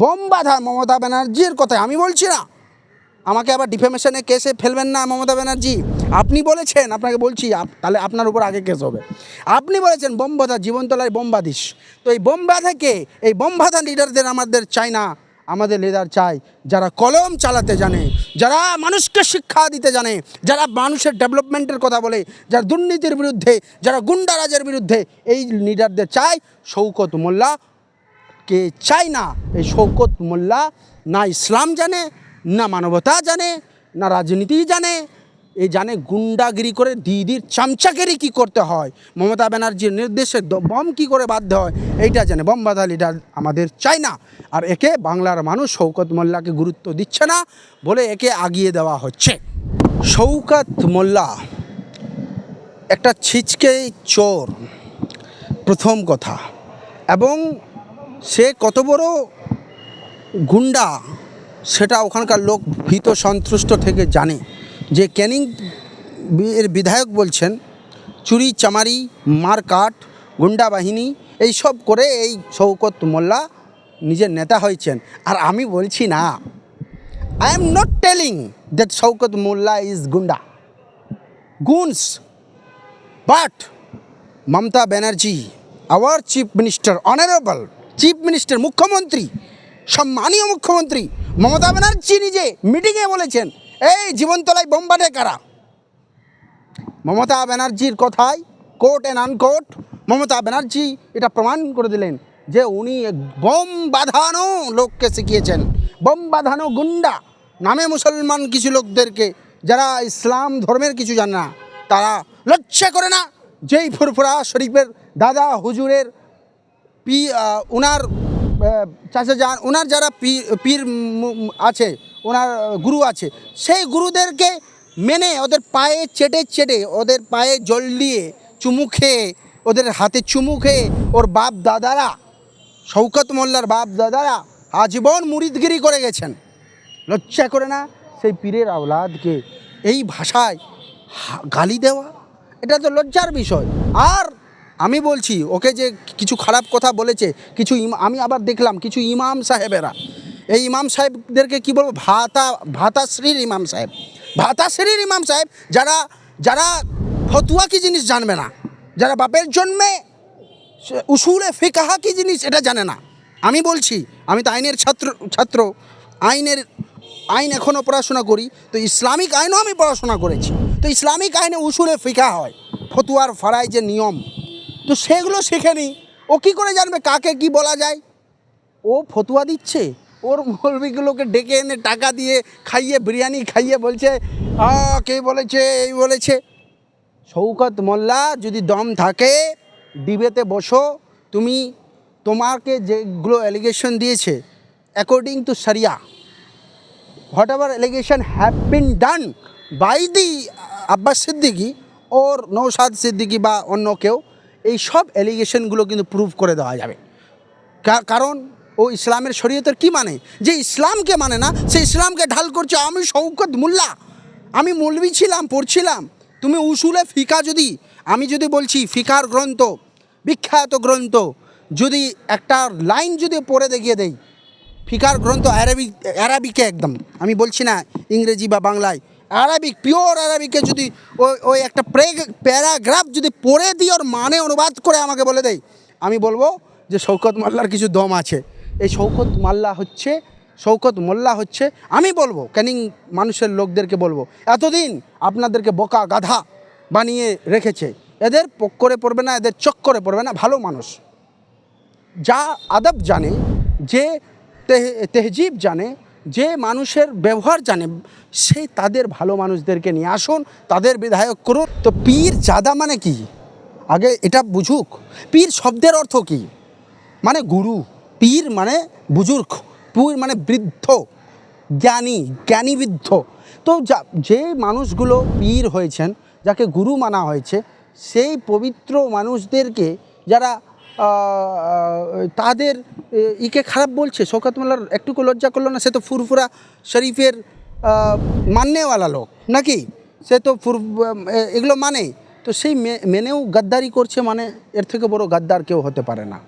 Bomb Mamata ব্যানার্জির কথায়, আমি বলছি না। আমাকে আবার ডিফেমেশনে কেসে ফেলবেন না মমতা ব্যানার্জি। আপনি বলেছেন, আপনাকে বলছি তাহলে আপনার উপর আগে কেস হবে। আপনি বলেছেন, বোম বাঁধা, জীবনতলায় বোম বাঁধিস। তো এই বোম বাঁধাকে এই বোম বাঁধা লিডারদের আমাদের চাই না। আমাদের লিডার চাই যারা কলম চালাতে জানে, যারা মানুষকে শিক্ষা দিতে জানে, যারা মানুষের ডেভেলপমেন্টের কথা বলে, যারা দুর্নীতির বিরুদ্ধে, যারা গুন্ডারাজের বিরুদ্ধে, এই লিডারদের চাই শৌকত মোল্লা কে চাই না এই শৌকত মোল্লা, না ইসলাম জানে, না মানবতা জানে, না রাজনীতি জানে এই জানে গুন্ডাগিরি করে দিদির চামচাগিরি কি করতে হয়, মমতা ব্যানার্জির নির্দেশে বম কি করে বাধ্য হয়, এইটা জানে। বম বাধা লিডার আমাদের চাই না, আর একে বাংলার মানুষ শৌকত মোল্লাকে গুরুত্ব দিচ্ছে না বলে একে আগিয়ে দেওয়া হচ্ছে। শৌকত মোল্লা, একটা ছিচকে চোর, প্রথম কথা, এবং সে কত বড় গুন্ডা, সেটা ওখানকার লোক ভীত সন্তুষ্ট থেকে জানে। যে ক্যানিং এর বিধায়ক বলছেন, চুরি, চামারি মারকাট গুন্ডা বাহিনী এইসব করে এই শৌকত মোল্লা নিজের নেতা হয়েছেন। আর আমি বলছি না I am not telling that Shaukat Molla is goonda. Goons but Mamata Banerjee our chief minister honourable chief minister মুখ্যমন্ত্রী সম্মানীয় মুখ্যমন্ত্রী মমতা ব্যানার্জি নিজে মিটিংয়ে বলেছেন এই জীবনতলায় বোম্বাডে কারা মমতা ব্যানার্জির কথায় court and uncourt Mamata Banerjee এটা প্রমাণ করে দিলেন যে উনি বোম বাঁধানো লোককে শিখিয়েছেন। বোম বাঁধানো গুন্ডা, নামে মুসলমান কিছু লোকদেরকে, যারা ইসলাম ধর্মের কিছু জানে না, তারা লজ্জা করে না। যেই ফুরফুরা শরীফের দাদা হুজুরের পি ওনার চাচা যান ওনার যারা পীর পীর আছে ওনার গুরু আছে, সেই গুরুদেরকে মেনে ওদের পায়ে চেটে চেটে, ওদের পায়ে জল দিয়ে চুমু খেয়ে, ওদের হাতে চুমু খেয়ে, ওর বাপ দাদারা শৌকত মোল্লার বাপ দাদারা আজীবন মুরিদগিরি করে গেছেন। লজ্জা করে না সেই পীরের আওলাদকে? এই ভাষায় গালি দেওয়া? এটা তো লজ্জার বিষয়। আর আমি বলছি, ওকে যে কিছু খারাপ কথা বলেছে, কিছু আমি আবার দেখলাম কিছু ইমাম সাহেবেরা। এই ইমাম সাহেবদেরকে কি বলব, ভাতা, ভাতাশ্রীর ইমাম সাহেব। ভাতাশ্রীর ইমাম সাহেব, যারা যারা ফতুয়া কি জিনিস জানবে না, যারা বাপের জন্মে উসুলে ফিকাহা কি জিনিস এটা জানে না। আমি বলছি, আমি তো আইনের ছাত্র ছাত্র, আইনের, আইন এখনও পড়াশোনা করি, তো ইসলামিক আইনও আমি পড়াশোনা করেছি। তো ইসলামিক আইনে উসুলে ফিকা হয়, ফতুয়ার ফাড়াই যে নিয়ম। তো সেগুলো শেখেনি ও কী করে জানবে কাকে কি বলা যায়? ও ফতুয়া দিচ্ছে। ওর মৌলবিগুলোকে ডেকে এনে টাকা দিয়ে খাইয়ে বিরিয়ানি খাইয়ে বলছে কে বলেছে, এই বলেছে? শৌকত মোল্লা, যদি দম থাকে, ডিবেতে বসো। তুমি তোমাকে যেগুলো অ্যালিগেশন দিয়েছে according to Sariya whatever allegation have been done by the Abbas Siddiqui or Naushad Siddiqui বা অন্য কেউ এই সব অ্যালিগেশনগুলো কিন্তু প্রুভ করে দেওয়া যাবে। কারণ ও ইসলামের শরীয়তের কি মানে? যে ইসলামকে মানে না, সে ইসলামকে ঢাল করছে, আমি শৌকত মোল্লা। আমি মৌলবি ছিলাম, পড়ছিলাম। তুমি উসুলে ফিকা যদি, আমি যদি বলছি ফিকার গ্রন্থ, বিখ্যাত গ্রন্থ, যদি একটা লাইন যদি পড়ে দেখিয়ে দেই, ফিকার গ্রন্থ অ্যারাবিক অ্যারাবিকে একদম, আমি বলছি না ইংরেজি বা বাংলায় অ্যারাবিক পিওর অ্যারাবিকে যদি ওই ওই একটা প্যারাগ্রাফ যদি পড়ে দিই, ওর মানে অনুবাদ করে আমাকে বলে দেয়। আমি বলব যে শৌকত মোল্লার কিছু দম আছে। এই শৌকত মাল্লা হচ্ছে শৌকত মোল্লা হচ্ছে, আমি বলব, ক্যানিং মানুষের লোকদেরকে বলব, এতদিন আপনাদেরকে বোকা গাধা বানিয়ে রেখেছে। এদের পক্করে পড়বে না, এদের চক্করে পড়বে না, ভালো মানুষ। যা আদব জানে, যে তেহ- তেহজিব জানে যে মানুষের ব্যবহার জানে, সে তাদের ভালো মানুষদেরকে নিয়ে আসুন, তাদের বিধায়ক করুন। তো পীর জাদা মানে কি? আগে এটা বুঝুক। পীর শব্দের অর্থ কি? মানে গুরু। পীর মানে বুজুর্গ। পীর মানে বৃদ্ধ। জ্ঞানী জ্ঞানী বৃদ্ধ তো যা, যে মানুষগুলো পীর হয়েছেন, যাকে গুরু মানা হয়েছে, সেই পবিত্র মানুষদেরকে যারা তাদের ইকে খারাপ বলছে। শৌকত মোল্লার একটুকু লজ্জা করল না, সে তো ফুরফুরা শরীফের মাননেওয়ালা লোক, নাকি? সে তো ফুর এগুলো মানে। তো সেই মেনেও গাদ্দারি করছে মানে এর থেকে বড় গাদ্দার কেউ হতে পারে না।